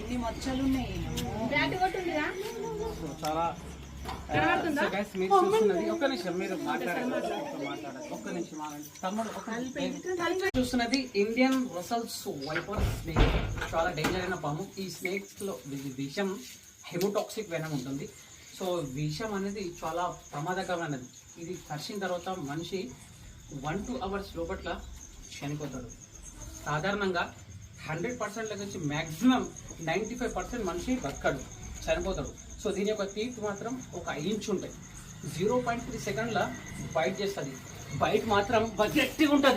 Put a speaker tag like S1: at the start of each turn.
S1: ఎన్ని మచ్చలు ఉన్నాయి.
S2: సో చాలా సో guys, మీరు చూస్తున్నది ఒక్క నిమిషం మీరు మాట్లాడండి మాట్లాడండి ఒక్క నిమిషం ఆగండి. తమ్ముడు ఒక్క నిమిషం. చూస్తున్నది ఇండియన్ రసల్స్ వైపర్ స్నేక్ చాలా డేంజర్ అయిన పాము. ఈ స్నేక్స్లో విషం హెమోటాక్సిక్ వెనం ఉంటుంది. సో విషం అనేది చాలా ప్రమాదకరమైనది. ఇది కరిచిన తర్వాత మనిషి వన్ టూ అవర్స్ లోపట్ల చనిపోతాడు. సాధారణంగా హండ్రెడ్ పర్సెంట్ నుంచి మ్యాక్సిమం నైంటీ ఫైవ్ పర్సెంట్ మనిషి బతకడు చనిపోతాడు. సో దీని యొక్క టీత్ మాత్రం ఒక ఇంచ్ ఉంటాయి. జీరో పాయింట్ త్రీ సెకండ్ల బైట్ చేస్తుంది. బైట్ మాత్రం గట్టిగా ఉంటుంది